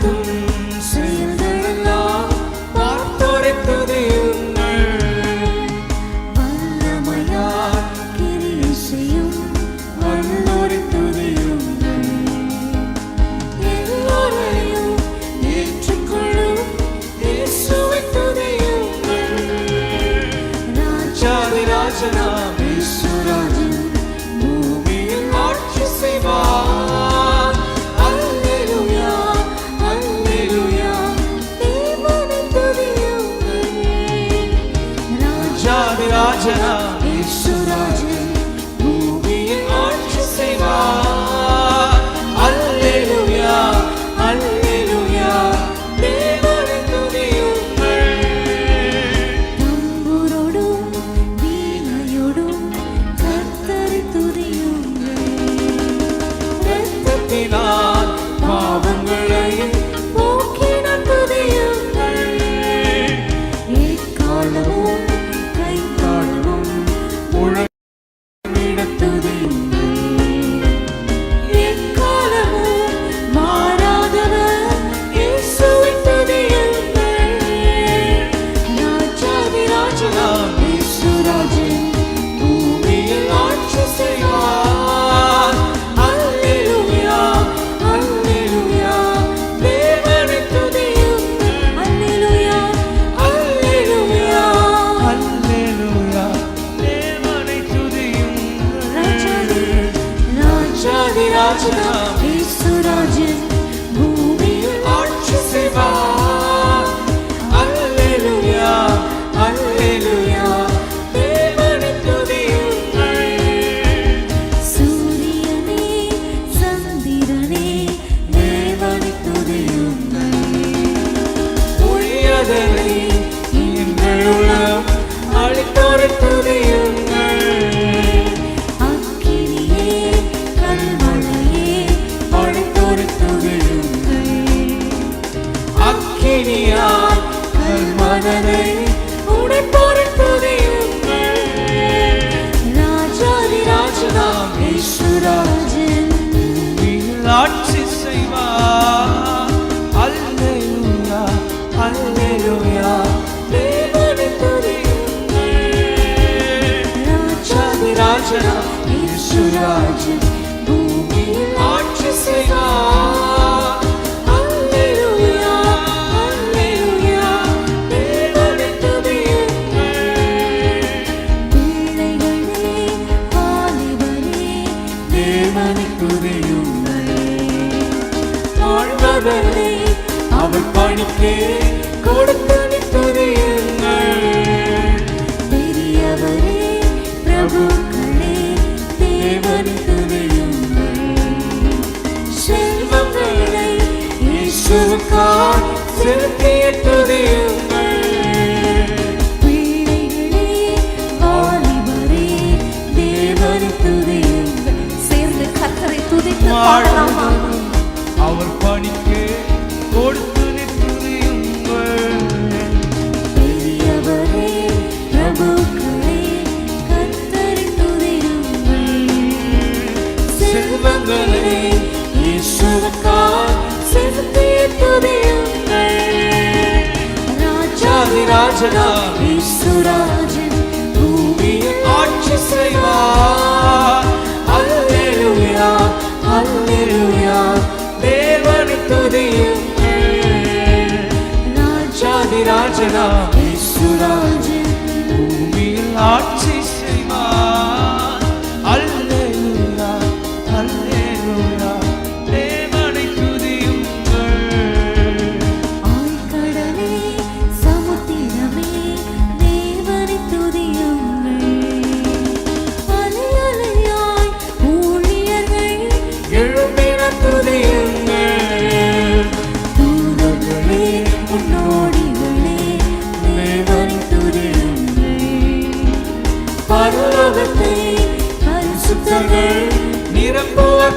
tu should I? അവൾ പണിക്ക് കൊടുത്തണി തുതിയുങ്ങൾ പെരിയവരെ പ്രഭുക്കളെ ദേവൻ തുതിയുങ്ങൾ ശെൽവങ്ങളെ യേശുക്കാർ ചെലുത്തിയ തുതിയുങ്ങൾ பாடலாம். அவர் பணிக்கு கொடுத்து செல்வங்களே இயேசுவுக்கா செலுத்தி துதியுங்கள். ராஜாதி ராஜனா இயேசு ராஜன் பூமியில் ஆட்சி செய்வார். தேவனை துதியும் ராஜாதி ராஜனா?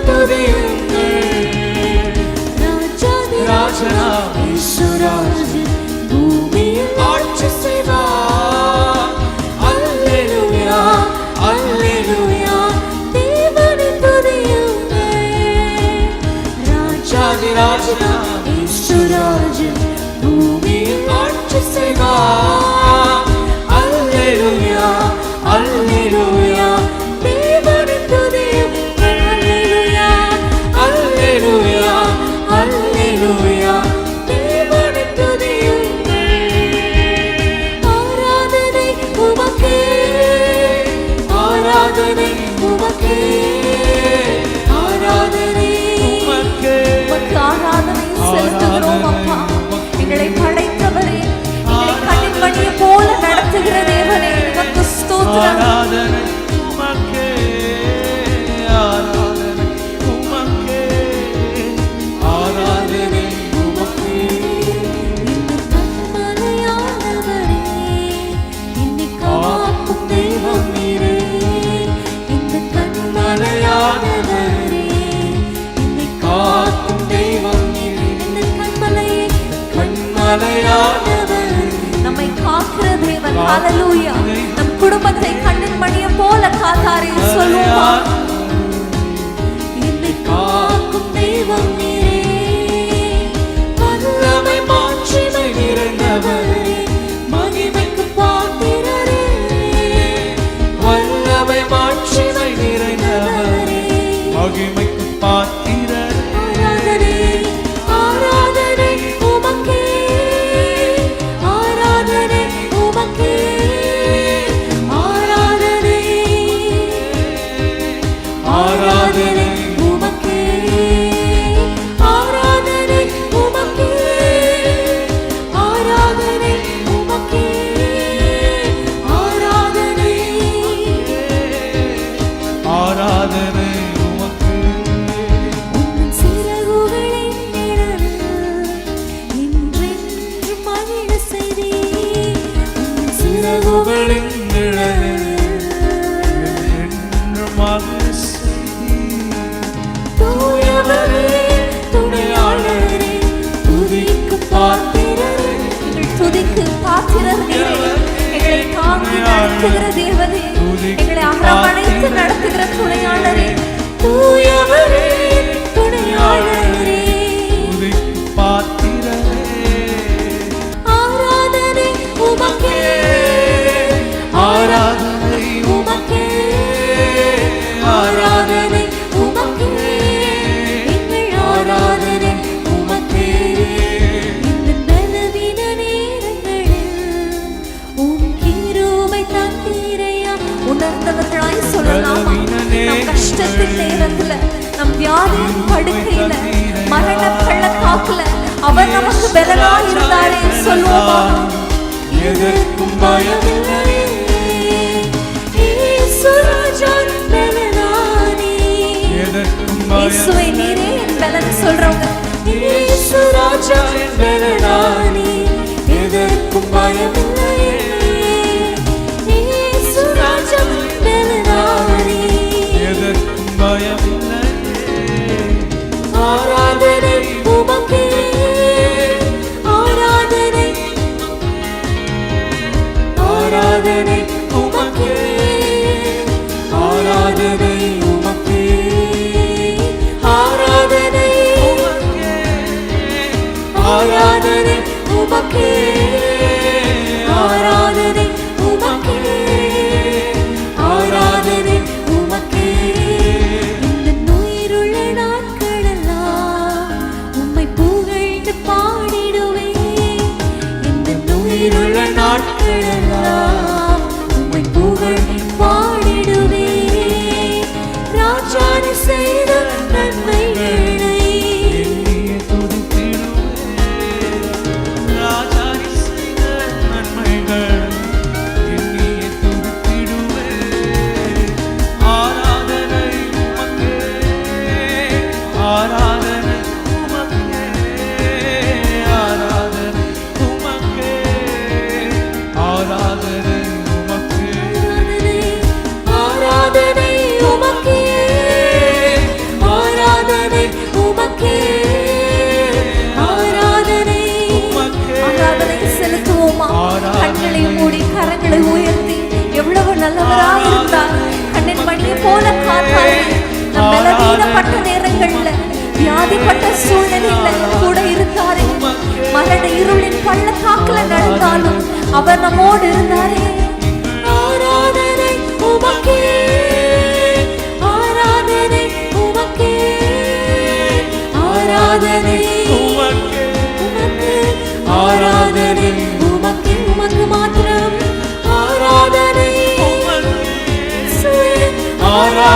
to the நம் குடும்பத்தை கண்ணின் மணியை போல காத்தாரே சொல்லுவோம் போல காத்தாய். நம் நேரங்கள்ல வியாதிப்பட்ட சூழ்நிலையில கூட இருந்தாரு. மரண இருளின் பள்ளத்தாக்குல நடந்தாலும் அவர் நம்மோடு இருந்தாரே. ஆராதனை உமக்கே ஆராதனை உமக்கே ஆராதனை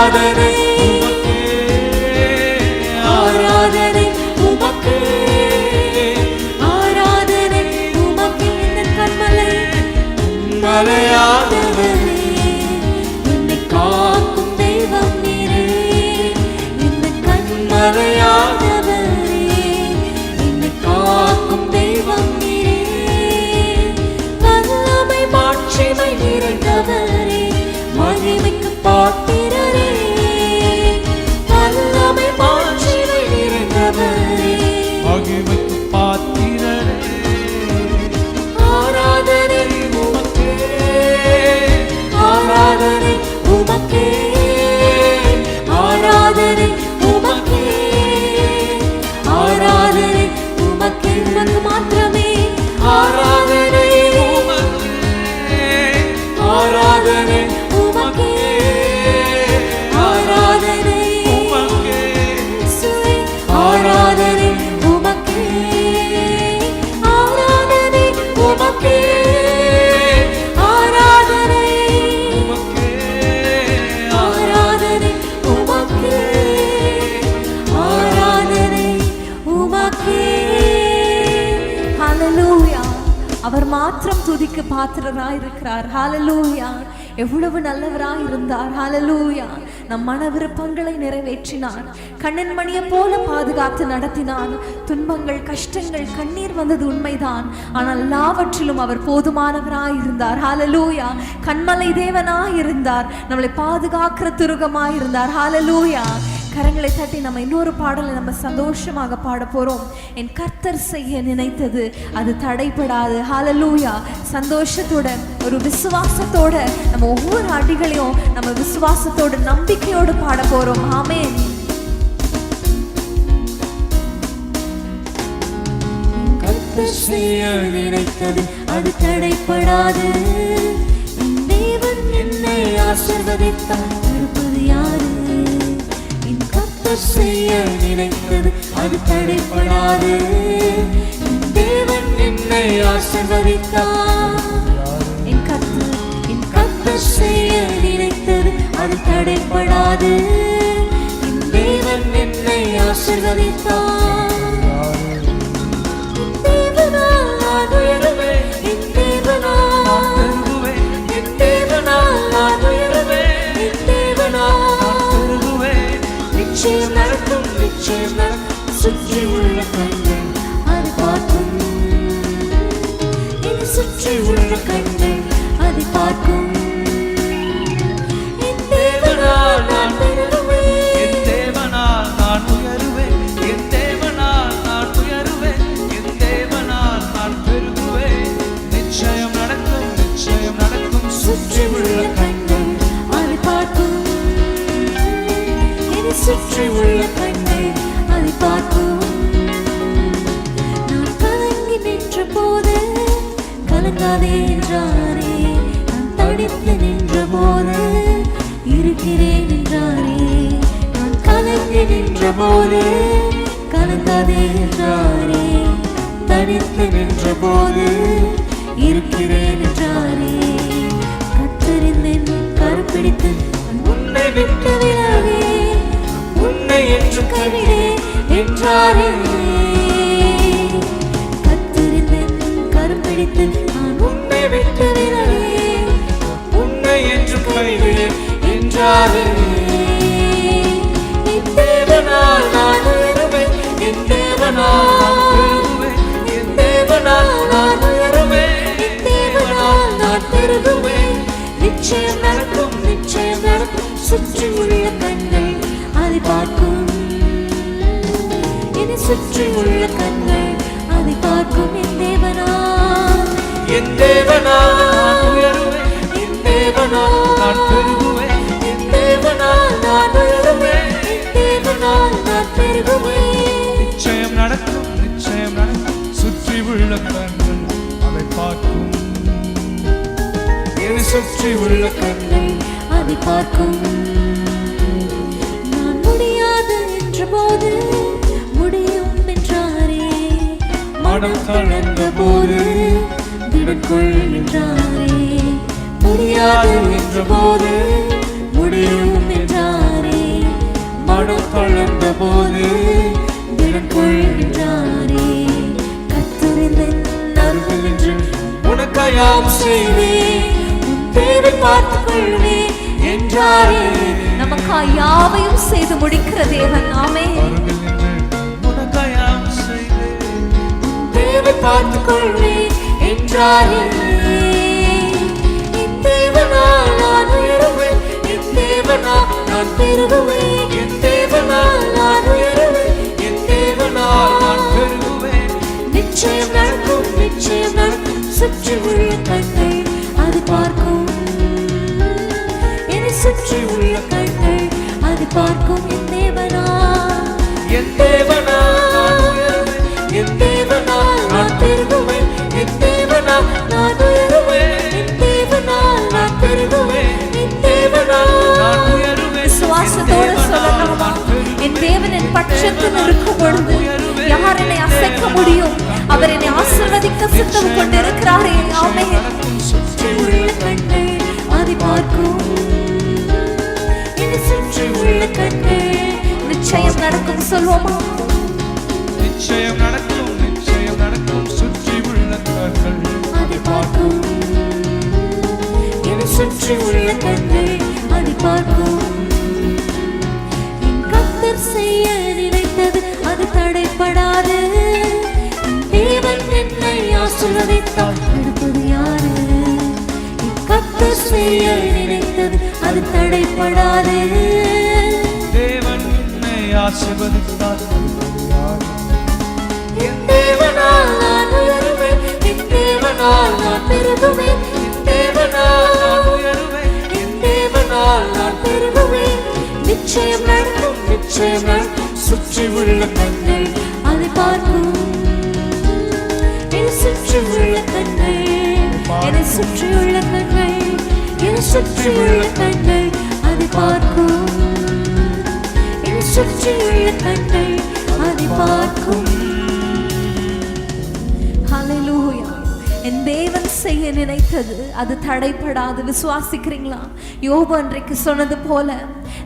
ஆராதனை ஆராதனை உமக்கு ஆராதனை உமக்கு. கண்மலை மலையாதவரே என்னை மாத்திரம் துதிக்கு பாத்திரராய் இருக்கிறார். ஹாலலூயா எவ்வளவு நல்லவராய் இருந்தார். ஹாலலூயா நம் மன விருப்பங்களை நிறைவேற்றினார். கண்ணன் மணியை போல பாதுகாத்து நடத்தினார். துன்பங்கள் கஷ்டங்கள் கண்ணீர் வந்தது உண்மைதான். ஆனால் எல்லாவற்றிலும் அவர் போதுமானவராய் இருந்தார். ஹாலலூயா கண்மலை தேவனாய் இருந்தார். நம்மளை பாதுகாக்கிற துருகமாய் இருந்தார். ஹாலலூயா கரங்களை தட்டி நம்ம இன்னொரு பாடலை நம்ம சந்தோஷமாக பாட போறோம். என் கர்த்தர் செய்ய நினைத்தது அது தடைப்படாது ஹாலலூயா சந்தோஷத்தோட ஒரு விசுவாசத்தோட நம்ம ஒவ்வொரு அடிகளையும் நம்ம விசுவாசத்தோட நம்பிக்கையோடு பாட போறோம். ஆமே செய்ய நினைத்தது அது தடைப்படாது தேவன் என்னை ஆசிர்வதித்தார். இருப்பது யாரு? செய்ய நினைத்தது. அது தடைப்படாது தேவன் என்னை ஆசிர்வதித்தார். என் கர்த்தர் என் கர்த்தர் செய்ய நினைத்தது. அது தடைப்படாது தேவன் என்னை ஆசிர்வதித்தார். தேவனால் நிச்சயம் நடக்கும் நிச்சயம் நடக்கும். சுற்றி உள்ள கண்கள் அது பார்க்கும். இது சுற்றி உள்ள கண்கள் அது பார்க்கும். என் சுற்றி உள்ள கண்கள் அதை பார்க்கும். நான் கலங்கி நின்ற போது கலங்காதே என்றாரே நான் தடித்து நின்ற போது இருக்கிறேன் என்றாரே. நான் கலங்கி நின்ற போது கலங்காதே என்றாரே தனித்து நின்ற போது இருக்கிறேன் என்றாரே. கத்தறிந்தேன் கருப்பிடித்து உன்னை விட்டு விலகே. என்று கைவிடே என்றாரே கத்தறிந்தேன் கருப்பிடித்து நான் உன்னை விட்டு விலகே. உன்னை என்று கைவிடேன் என்றாரே சுற்றி உள்ள கண்கள் அதை பார்க்கும் என் தேவனால் என் தேவனால் நான் உயருவேன். என் தேவனால் நான் பெருகுவேன். என் தேவனால் நான் உயருவேன். என் தேவனால் நான் பெருகுவேன். நிச்சயம் நடக்கும் நிச்சயம் நடக்கும். சுற்றி உள்ள கண்கள் அதை பார்க்கும். என்னை சுற்றி உள்ள கண்கள் அதை பார்க்கும். நான் முடியாது என்ற போது மனம் தளர்ந்த போது திடக்குள் நின்றாரே. முடியாது என்ற போது முடியும் என்றாரே போது திடன் நின்றாரே. கத்தரின் அருகில் என்று உனக்கையாம் செய்வேன் தேவை பார்த்துக் கொள்வேன் என்றாரே. நமக்காய் யாவையும் செய்து முடிக்கிற தேவன். ஆமே பார்த்துக் கொள்வேன் என்றாரே. பட்சத்தில் இருக்கும் பொழுது யார் என்னை அசைக்க முடியும்? அவர் என்னை ஆசிர்வதிக்க சித்தம் கொண்டிருக்கிறாரே. ஆமே உள்ள அதை பார்க்கும் சுற்றி உள்ள நிச்சயம் நடக்கும். சொல்வோமா? நிச்சயம் நடக்கும் நிச்சயம் நடக்கும். சுற்றி உள்ள கண்கள். அதை பார்க்கும் சுற்றி உள்ள கண்கள் அதை பார்க்கும் ஆசீர்வதித்தால் தடுப்பது யாரு? என் கத்தர் செய்ய நினைத்தது அது தடைப்படாது. தேவன் என்னை ஆசீர்வதித்தார். என் தேவனால் நான் உயருவேன் என் தேவனால் நான் பெருகுவேன் என் தேவனால் நான் உயருவேன் என் தேவனால் நான் பெருகுவேன். நிச்சயம் நடக்கும் நிச்சயம் நடக்கும். சுற்றி உள்ள கண்கள் அதை பார்க்கும். சுற்றியுள்ள கண்கள் என்னை சுற்றியுள்ள கண்கள் என்னை சுற்றி உள்ள கண்கள் அதை பார்க்கும். என்னை சுற்றியுள்ள கண்கள் பார்க்கும். என் தேவன் செய்ய நினைத்தது அது தடைப்படாது. விசுவாசிக்கிறீங்களா? யோபு அன்றைக்கு சொன்னது போல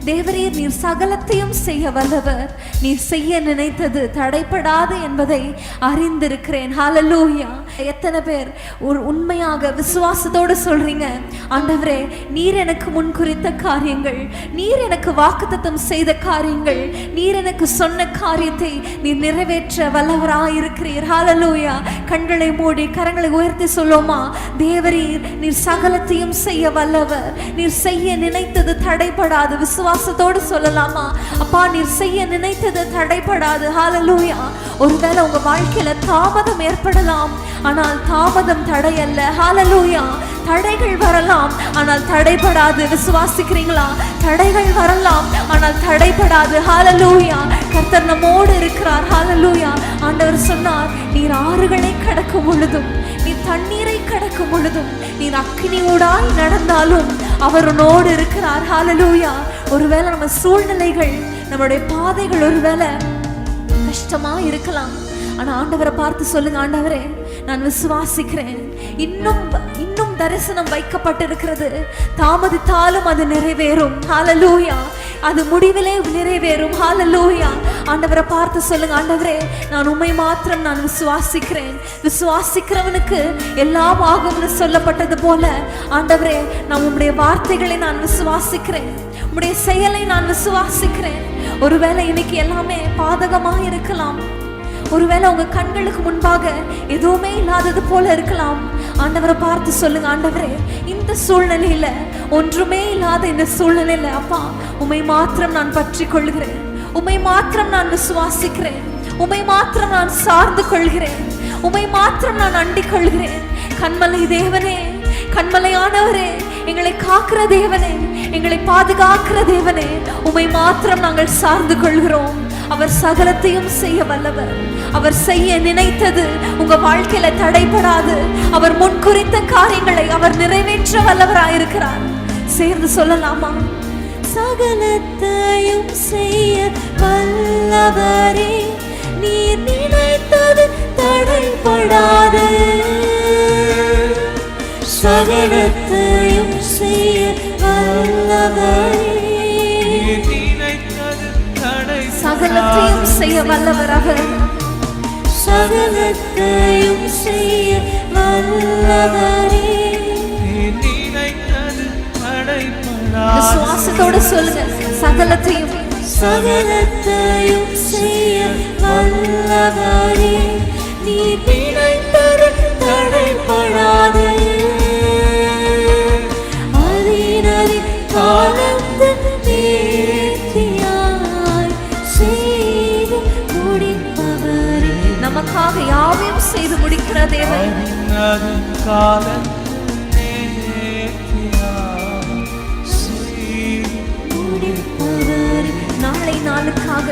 தேவரே நீர் சகலத்தையும் செய்ய வல்லவர். நீர் செய்ய நினைத்தது தடைப்படாது என்பதை அறிந்திருக்கிறேன். ஹலலூயா எத்தனை பேர் ஒரு உண்மையாக விசுவாசத்தோடு சொல்றீங்க? ஆண்டவரே நீர் எனக்கு முன் குறித்த காரியங்கள் நீர் எனக்கு வாக்குத்தத்தம் செய்த காரியங்கள் நீர் எனக்கு சொன்ன காரியத்தை நீர் நிறைவேற்ற வல்லவராயிருக்கிறீர். ஹாலலூயா கண்களை மூடி கரங்களை உயர்த்தி சொல்லோமா தேவரீர் நீர் சகலத்தையும் செய்ய வல்லவர். நீர் செய்ய நினைத்தது தடைபடாது. விசுவாசத்தோடு சொல்லலாமா? அப்பா நீர் செய்ய நினைத்தது தடைபடாது. ஹாலலூயா ஒருவேளை உங்க வாழ்க்கையில தாமதம் ஏற்படலாம். ஆனால் தாமதம் தடை அல்ல தடைகள் வரலாம். ஆனால் தடைபடாது. விசுவாசிக்கிறீங்களா? தடைகள் வரலாம். ஆனால் தடைபடாது. ஹாலலூயா கர்த்தர் நம்மோடு இருக்கிறார். ஹாலலூயா ஆண்டவர் சொன்னார் நீர் ஆறுகளை கடக்கும் பொழுதும் நீர் தண்ணீரை கடக்கும் பொழுதும் நீர் அக்னியோடாய் நடந்தாலும் அவர் உன்னோடு இருக்கிறார். ஹாலலூயா ஒருவேளை நம்ம சூழ்நிலைகள் நம்மளுடைய பாதைகள் ஒருவேளை கஷ்டமா இருக்கலாம். ஆனா ஆண்டவரை பார்த்து சொல்லுங்க ஆண்டவரே நான் விசுவாசிக்கிறேன். இன்னும் இன்னும் தரிசனம் வைக்கப்பட்டிருக்கிறது. தாமதித்தாலும் அது நிறைவேறும். ஹாலலூயா அது முடிவிலே நிறைவேறும். ஹாலலூயா ஆண்டவரை பார்த்து சொல்லுங்க ஆண்டவரே நான் உண்மை மாத்திரம் நான் விசுவாசிக்கிறேன். விசுவாசிக்கிறவனுக்கு எல்லாம் ஆகும்னு சொல்லப்பட்டது போல ஆண்டவரே நான் உம்முடைய வார்த்தைகளை நான் விசுவாசிக்கிறேன். உம்முடைய செயலை நான் விசுவாசிக்கிறேன். ஒருவேளை இன்னைக்கு எல்லாமே பாதகமாக இருக்கலாம் ஒருவேளை உங்க கண்களுக்கு முன்பாக எதுவுமே இல்லாதது போல இருக்கலாம். ஆண்டவரை பார்த்து சொல்லுங்க ஆண்டவரே இந்த சூழ்நிலையில ஒன்றுமே இல்லாத இந்த சூழ்நிலையில அப்பா உமை மாத்திரம் நான் பற்றி கொள்கிறேன். உமை மாத்திரம் நான் விசுவாசிக்கிறேன். உமை மாத்திரம் நான் சார்ந்து கொள்கிறேன். உமை மாத்திரம் நான் அண்டிக் கொள்கிறேன். கண்மலை தேவனே கண்மலையானவரே எங்களை காக்கிற தேவனே எங்களை பாதுகாக்கிற தேவனே உமை மாத்திரம் நாங்கள் சார்ந்து கொள்கிறோம். அவர் சகலத்தையும் செய்ய வல்லவர். அவர் செய்ய நினைத்தது உங்க வாழ்க்கையில தடைபடாது. அவர் முன்குறித்த காரியங்களை அவர் நிறைவேற்ற வல்லவராயிருக்கிறார். சேர்ந்து சொல்லலாமா? சகலத்தையும் செய்ய வல்லவரே நீர் நினைத்தது தடைபடாது. சகலத்தையும் செய்ய வல்லவரே சகலத்தையும் செய்ய வல்லவர் அவர் சகலத்தையும் செய்ய வல்லவரே. விசுவாசத்தோட சொல்லுங்க. சகலத்தையும். சகலத்தையும் செய்ய வல்லவரே. நீ நினைத்தது தடைப்படாது அதினதி காலத்து தேவன் நாளை நாளுக்காக.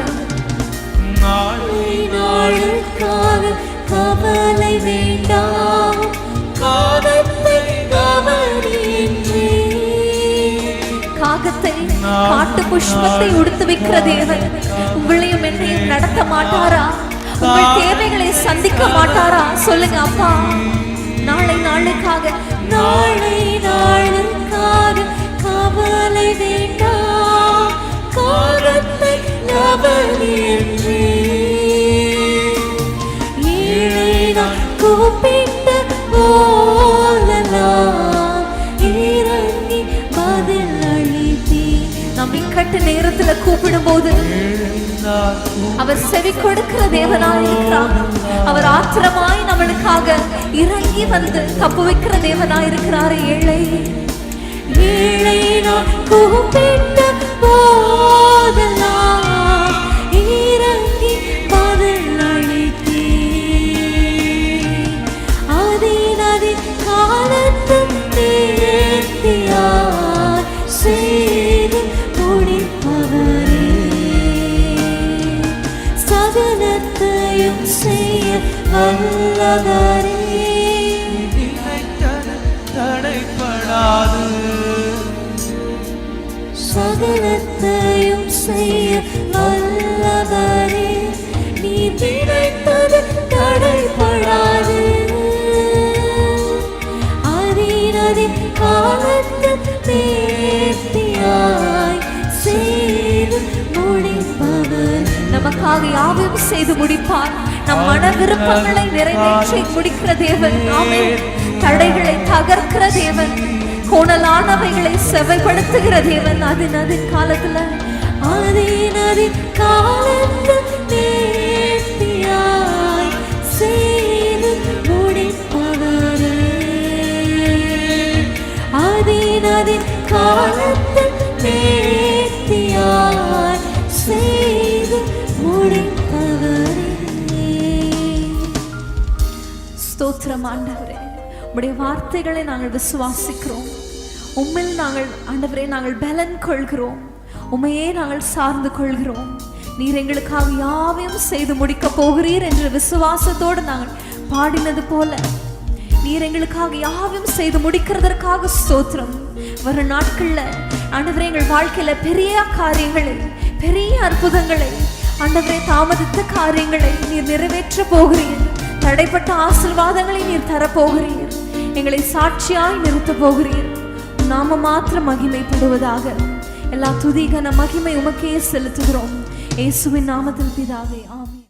நாளை நாளுக்காக. கவலை வேண்டாம். காலத்தை காகத்தை காட்டு புஷ்பத்தை உடுத்து வைக்கிற தேவன். உங்களையும் என்னையும் நடத்த மாட்டாரா? உங்கள் தேவைகளை சந்திக்க மாட்டாரா? சொல்லுங்க அப்பா. நாளை நாளுக்காக நாளை நாளுக்காக கவலை வேண்டாம் காலத்தை நபர் ஏழை நம் நேரத்துல கூப்பிடும் போது அவர் செவி கொடுக்கிற தேவனாய் இருக்கிறார் அவர் ஆத்திரமாய் நம்மளுக்காக இறங்கி வந்து தப்பு வைக்கிற தேவனாய் இருக்கிறார் ஏழை. ஏழை நான் கூப்பிட்ட போதெல்லாம் இறங்கி வல்லவரே தடைப்படாது சகலத்தையும் செய்ய வல்லவரே நீ நினைத்தது தடைப்படாது. அதினதி காலத்து நேர்த்தியாய் செய்து முடிப்பவர். நமக்காக யாவையும் செய்து முடிப்பார். நம் மன விருப்பங்களை நிறைவேற்றி முடிக்கிற தேவன். ஆமே தடைகளை தகர்க்கிற தேவன். கோணலானவைகளை செவைப்படுத்துகிற தேவன். அது நதி காலத்துல அதினதி காலத்து நேர்த்தியாய் செய்து முடிப்பவரே. அதினதி ஸ்தோத்திரம் ஆண்டவரே உடைய வார்த்தைகளை நாங்கள் விசுவாசிக்கிறோம். உம்மில் நாங்கள் ஆண்டவரே நாங்கள் பலன் கொள்கிறோம். உமையே நாங்கள் சார்ந்து கொள்கிறோம். நீர் எங்களுக்காக யாவையும் செய்து முடிக்க போகிறீர் என்ற விசுவாசத்தோடு நாங்கள் பாடினது போல. நீர் எங்களுக்காக யாவையும் செய்து முடிக்கிறதற்காக ஸ்தோத்திரம். வரும் நாட்கள்ல ஆண்டவரே எங்கள் வாழ்க்கையில பெரிய காரியங்களை பெரிய அற்புதங்களை ஆண்டவரே தாமதித்த காரியங்களை நீர் நிறைவேற்ற போகிறீர். தடைப்பட்ட ஆசிர்வாதங்களை நீர் தரப்போகிறீர். எங்களை சாட்சியாய் நிறுத்த போகிறீர். நாம மாத்திரம் மகிமைப்படுவதாக. எல்லா துதிகன மகிமை உமக்கே செலுத்துகிறோம். இயேசுவின் நாமத்தில் பிதாவே ஆமென்.